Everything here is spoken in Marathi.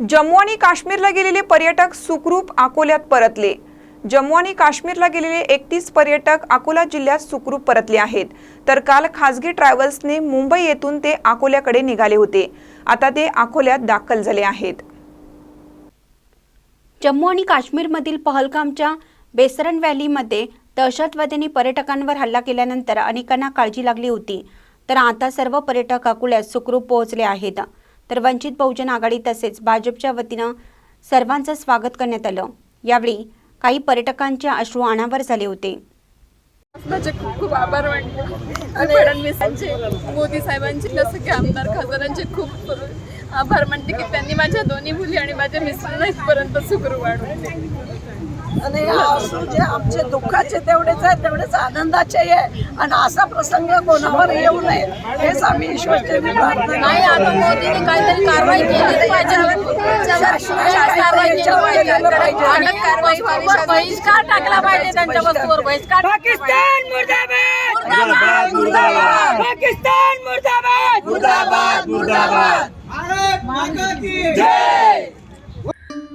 जम्मू आणि काश्मीरला गेलेले पर्यटक सुखरूप अकोल्यात परतले. जम्मू आणि काश्मीरला गेलेले एकतीस पर्यटक अकोला जिल्ह्यात सुखरूप परतले आहेत. तर काल खासगी ट्रॅव्हल्सने मुंबई येथून ते अकोल्याकडे निघाले होते. आता ते अकोल्यात दाखल झाले आहेत. जम्मू आणि काश्मीरमधील पहलगामच्या बेसरन व्हॅलीमध्ये दहशतवाद्यांनी पर्यटकांवर हल्ला केल्यानंतर अनेकांना काळजी लागली होती. तर आता सर्व पर्यटक अकोल्यात सुखरूप पोहोचले आहेत. तर वंचित बहुजन आघाडी तसेच भाजपच्या वतीनं सर्वांचं स्वागत करण्यात आलं. यावेळी काही पर्यटकांचे अश्रू अनावर झाले होते. माझे खूप खूप आभार मानते फडणवीसांचे मोदी साहेबांचे जसं की आमदार खासदारांचे खूप आभार मानते की त्यांनी माझ्या दोन्ही मुली आणि माझ्या मिस्टरांना इथपर्यंत सुखरू वाढवले. आणि असू जे आमचे दुःखाचे तेवढेच आहे तेवढेच आनंदाचे आहे. आणि असा प्रसंग कोणावर येऊ नये हेच आम्ही ईश्वरचरणी प्रार्थना नाही आता मोदींनी काहीतरी कारवाई केली पाहिजे. कारवाई केली पाहिजे. कडक कारवाई व्हावी बहिष्कार टाकला पाहिजे त्यांच्या वस्तूवर. बहिष्कार पाकिस्तान मुर्दाबाद! मुर्दाबाद, मुर्दाबाद पाकिस्तान मुर्दाबाद! मुर्दाबाद मुर्दाबाद!